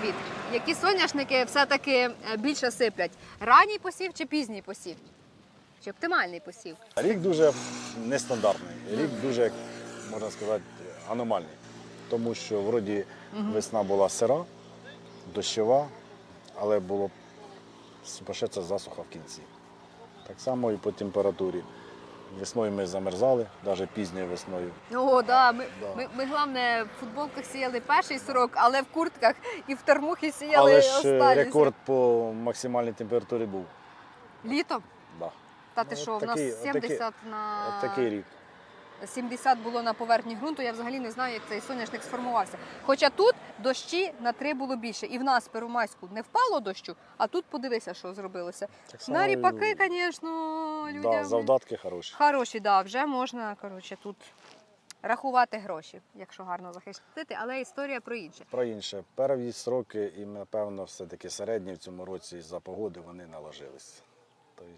привіт. Які соняшники все-таки е, більше сиплять? Ранній посів чи пізній посів? Чи оптимальний посів? Рік дуже нестандартний, рік дуже, можна сказати, аномальний. Тому що вроді весна була сира, дощова, але було сумасшедша засуха в кінці. Так само і по температурі. Весною ми замерзали, навіть пізньою весною. О, да. Ми, Да. ми, ми головне в футболках сіяли перший срок, але в куртках і в термухи сіяли Але ж е, останній рекорд по максимальній температурі був. Літом? Да. Та ти Ну, що, от в нас такий- от 70 такий- на От такий рік. 70 було на поверхні ґрунту. Я взагалі не знаю, як цей соняшник сформувався. Хоча тут дощі на 3 було більше. І в нас в Первомайську не впало дощу, а тут подивися, що зробилося. На ріпаки, звісно, людям. Да, завдатки хороші. Хороші, да, вже можна коротше, тут рахувати гроші, якщо гарно захистити, але історія про інше. Про інше. Перві сроки і, напевно, все-таки середні в цьому році за погоди вони наложились. Тобто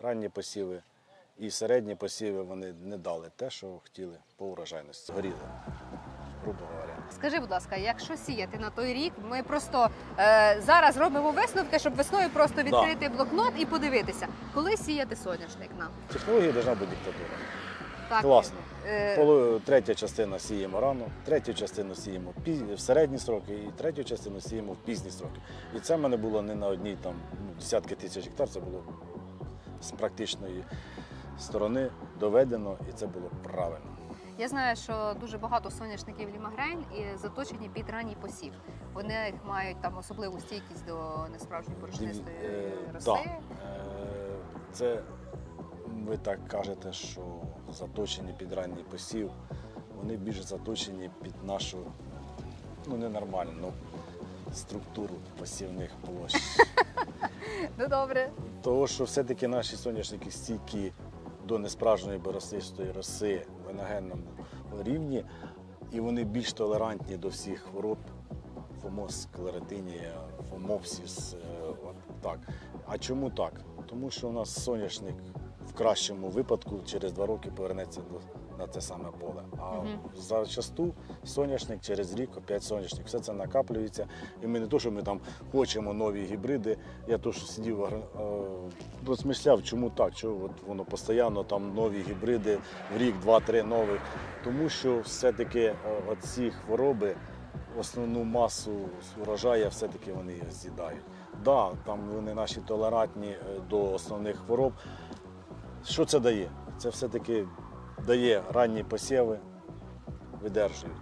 ранні посіви і середні посіви вони не дали те, що хотіли по урожайності. Горіли, грубо говоря. Скажи, будь ласка, якщо сіяти на той рік, ми просто е, зараз робимо висновки, щоб весною просто відкрити блокнот і подивитися, коли сіяти соняшник нам. Технологія должна бути диктатура. Так, Класно. Е, Полу- Третя частина сіємо рано, третю частину сіємо в середні сроки, і третю частину сіємо в пізні сроки. І це в мене було не на одній там ну, десятки тисяч гектар, це було з практичної сторони доведено, і це було правильно. Я знаю, що дуже багато соняшників лімагрейн і заточені під ранній посів. Вони мають там особливу стійкість до несправжньої борошнистої Е, роси. да. Е, Це ви так кажете, що заточені під ранній посів, вони більш заточені під нашу ну ненормальну ну, структуру посівних площ. Ну добре. Того, що все-таки наші соняшники стійкі до несправжньої боросистої роси в еногенному рівні, і вони більш толерантні до всіх хвороб, фомоз, склеротинія, фомопсіс. е, так. А чому так? Тому що у нас соняшник в кращому випадку через два роки повернеться до, на те саме поле. А Мгм. зачасту соняшник через рік, опять соняшник, все це накаплюється. І ми не то, що ми там хочемо нові гібриди. Я то, що сидів, е, розмишляв, чому так, чого от воно постійно там нові гібриди в рік, два-три нових. Тому що все-таки е, оці хвороби, основну масу урожаю, все-таки вони їх з'їдають. Да, там вони наші толерантні е, до основних хвороб. Що це дає? Це все-таки дає ранні посіви, видержують.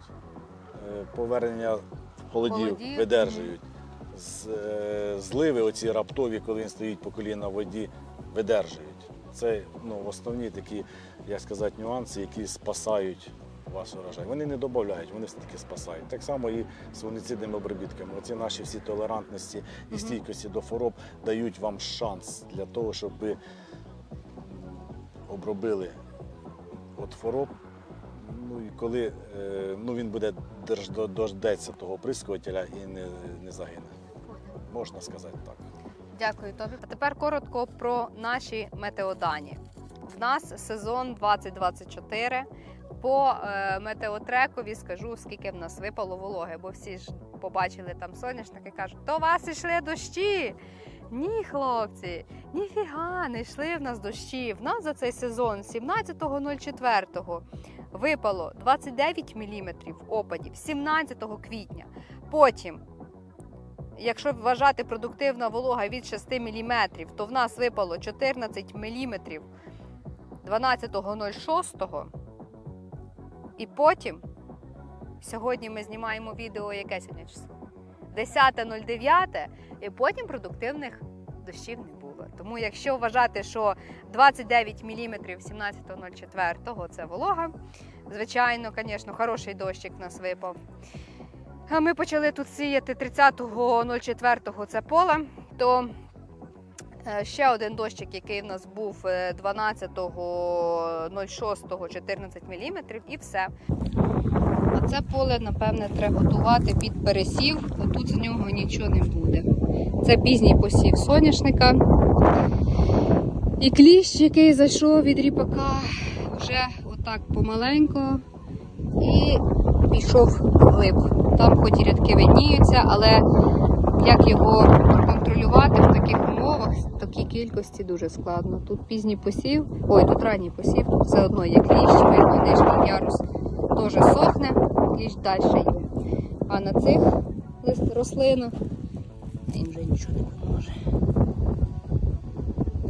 Е, Повернення холодів, Холодів, видержують. Е, Зливи оці раптові, коли він стоїть по коліна в воді, видержують. Це ну, основні такі, як сказати, нюанси, які спасають ваш урожай. Вони не додають, вони все-таки спасають. Так само і з фунгіцидними обробітками. Оці наші всі толерантності і стійкості до хвороб дають вам шанс для того, щоб ви обробили от хвороб. Ну і коли е, ну, він буде дождеться того оприскувателя і не, не загине. Можна сказати так. Дякую тобі. А тепер коротко про наші метеодані. В нас сезон 2024. По е, метеотрекові скажу, скільки в нас випало вологи, бо всі ж побачили там соняшники, кажуть, у вас ішли дощі. Ні, хлопці, ніфіга не йшли в нас дощі. В нас за цей сезон 17.04 випало 29 мм опадів 17 квітня. Потім Якщо вважати продуктивна волога від 6 мм, то в нас випало 14 мм 12.06. І потім, сьогодні ми знімаємо відео, яке сьогодні число? 10.09, і потім продуктивних дощів не було. Тому якщо вважати, що 29 мм 17.04 це волога, звичайно, звісно, хороший дощик в нас випав. А Ми почали тут сіяти 30.04 це поле, то е, ще один дощик, який в нас був е, 12.06 14 мм і все. Це поле, напевне, треба готувати під пересів, бо тут з нього нічого не буде. Це пізній посів соняшника. І кліщ, який зайшов від ріпака, вже отак помаленько і пішов вглиб. Там хоч і рядки видніються, але як його проконтролювати в таких умовах, в такій кількості дуже складно. Тут пізній посів, ой, тут ранній посів, тут все одно є кліщ, видно, нижній ярус теж сохне, кліщ далі. А на цих рослинах їм вже нічого не поможе.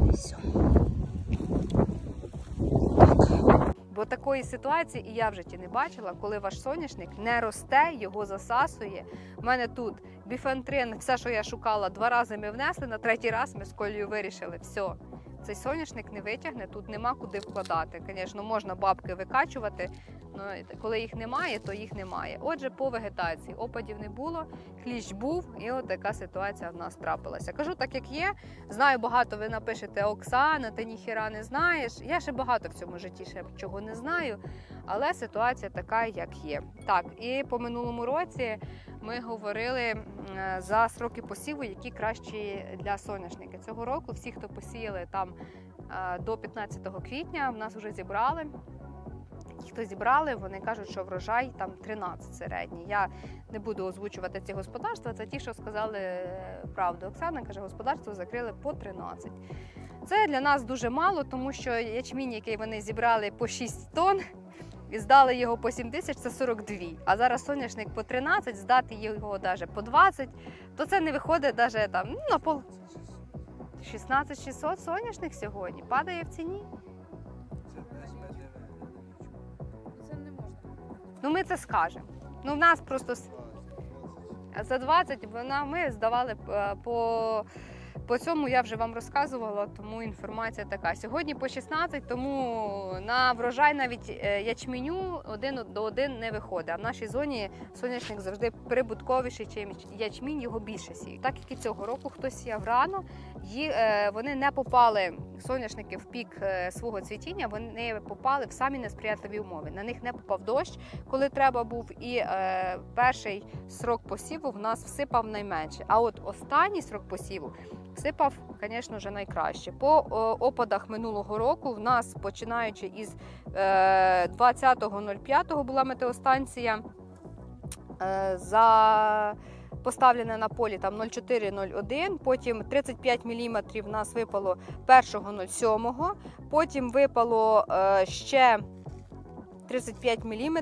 І все. Бо такої ситуації і я в житті не бачила, коли ваш соняшник не росте, його засасує. У мене тут біфентрин, все, що я шукала, два рази ми внесли, на третій раз ми з колею вирішили, все. Цей соняшник не витягне, тут нема куди вкладати. Звісно, можна бабки викачувати, коли їх немає, то їх немає. Отже, по вегетації опадів не було, кліщ був, і от така ситуація в нас трапилася. Кажу так, як є. Знаю, багато ви напишете Оксана, ти ніхіра не знаєш. Я ще багато в цьому житті ще чого не знаю, але ситуація така, як є. Так, і по минулому році ми говорили за сроки посіву, які кращі для соняшника. Цього року всі, хто посіяли там до 15 квітня, в нас вже зібрали. Хто зібрали, вони кажуть, що врожай там 13 середній. Я не буду озвучувати ці господарства. Це ті, що сказали е, правду. Оксана каже, господарство закрили по 13. Це для нас дуже мало, тому що ячмінь, який вони зібрали по 6 тонн, і здали його по 7 тисяч, це 42. А зараз соняшник по 13, здати його навіть по 20, то це не виходить навіть там ну, на пол. 16 600 соняшник сьогодні падає в ціні. Ну ми це скажемо. Ну в нас просто за 20 вона ми здавали е, по. По цьому я вже вам розказувала, тому інформація така. Сьогодні по 16, тому на врожай навіть е, ячменю один до один не виходить. А в нашій зоні соняшник завжди прибутковіший, ніж ячмінь, його більше сіють. Так як і цього року хтось сіяв рано, ї- е, вони не попали соняшники в пік е, свого цвітіння, вони попали в самі несприятливі умови. На них не попав дощ, коли треба був, і перший срок посіву в нас всипав найменше. А от останній срок посіву всипав, звісно, вже найкраще. По опадах минулого року в нас, починаючи із е, 20.05 була метеостанція. Е, за Поставлене на полі там 0,4-0,1, потім 35 мм нас випало 1.07, потім випало е, ще 35 мм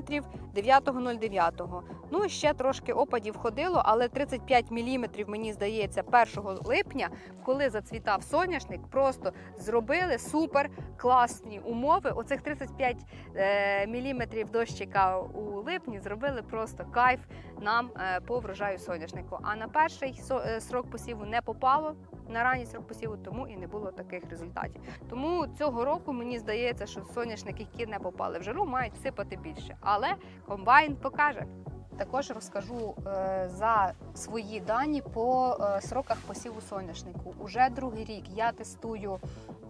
9.09. Ну ще трошки опадів ходило, але 35 мм, мені здається, 1 липня, коли зацвітав соняшник, просто зробили супер класні умови. Оцих 35 е, мм дощика у липні зробили просто кайф нам е, по врожаю соняшнику. А на перший е, срок посіву не попало. На ранній срок посіву тому і не було таких результатів. Тому цього року мені здається, що соняшники, які не попали в жару, мають всипати більше. Але комбайн покаже. Також розкажу е, за свої дані по е, сроках посіву соняшнику. Уже другий рік я тестую,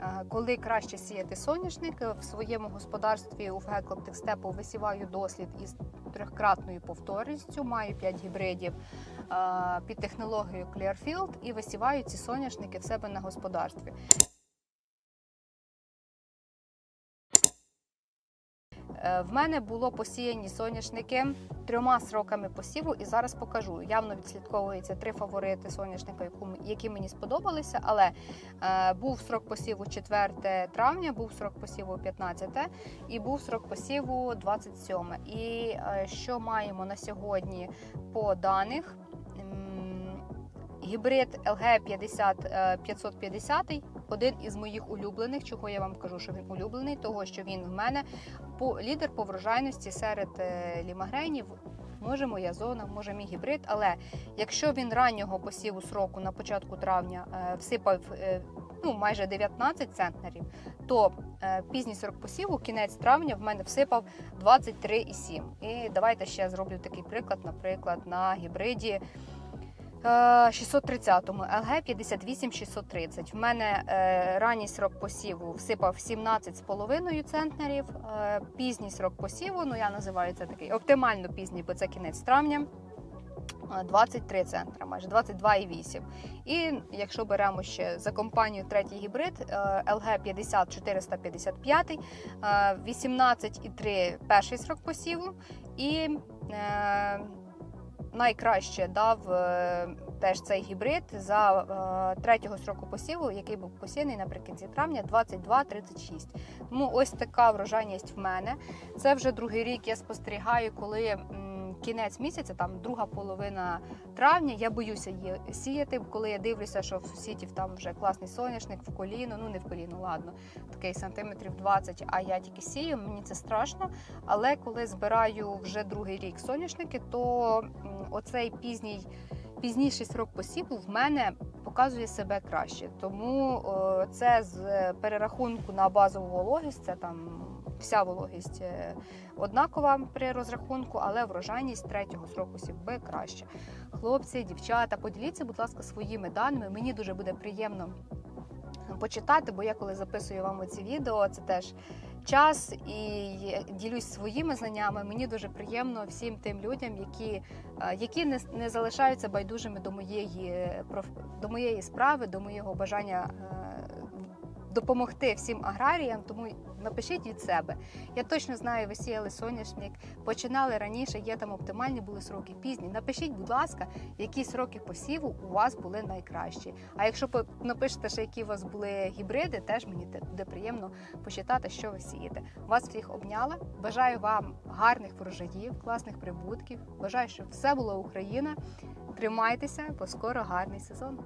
е, коли краще сіяти соняшник в своєму господарстві у Феклоптекстепу висіваю дослід із трьохкратною повторністю. Маю 5 гібридів під технологією Clearfield і висіваю ці соняшники в себе на господарстві. В мене було посіяні соняшники трьома сроками посіву, і зараз покажу. Явно відслідковується три фаворити соняшника, які мені сподобалися. Але е, був срок посіву 4 травня, був срок посіву 15 і був срок посіву 27. І е, що маємо на сьогодні по даних? Гібрид LG 50 е, 550 один із моїх улюблених. Чого я вам кажу, що він улюблений, того що він в мене по лідер по врожайності серед е, лімагренів. Може моя зона, може мій гібрид, але якщо він раннього посіву сроку на початку травня е, всипав е, ну, майже 19 центнерів, то пізній срок посіву, кінець травня, в мене всипав 23,7. І давайте ще зроблю такий приклад, наприклад, на гібриді. Е, 630-му LG 58 630. В мене е, ранній срок посіву всипав 17,5 центнерів. Е, пізній срок посіву, ну я називаю це такий оптимально пізній, бо це кінець травня. е, 23 центра, майже 22,8. І якщо беремо ще за компанію третій гібрид е, LG 50 455, е, 18,3 перший срок посіву і е, найкраще дав е, теж цей гібрид за е, третього сроку посіву, який був посіяний наприкінці травня 22-36. Тому ось така врожайність в мене. Це вже другий рік я спостерігаю, коли кінець місяця, там друга половина травня, я боюся її сіяти, коли я дивлюся, що в сусідів там вже класний соняшник в коліно, ну не в коліно, ладно, такий сантиметрів 20, а я тільки сію, мені це страшно. Але коли збираю вже другий рік соняшники, то оцей пізній. Пізніший срок посіву в мене показує себе краще, тому е, це з перерахунку на базову вологість, це там вся вологість е, однакова при розрахунку, але врожайність третього сроку сівби краще. Хлопці, дівчата, поділіться, будь ласка, своїми даними. Мені дуже буде приємно почитати, бо я коли записую вам ці відео, це теж час і ділюсь своїми знаннями. Мені дуже приємно всім тим людям, які, е, які не, не залишаються байдужими до моєї е, до моєї справи, до моєго бажання. Допомогти всім аграріям, тому напишіть від себе. Я точно знаю, ви сіяли соняшник, починали раніше, є там оптимальні були сроки пізні. Напишіть, будь ласка, які сроки посіву у вас були найкращі. А якщо напишете, ще які у вас були гібриди, теж мені буде приємно почитати, що ви сієте. Вас всіх обняла. Бажаю вам гарних врожаїв, класних прибутків. Бажаю, щоб все було Україна. Тримайтеся, бо скоро гарний сезон.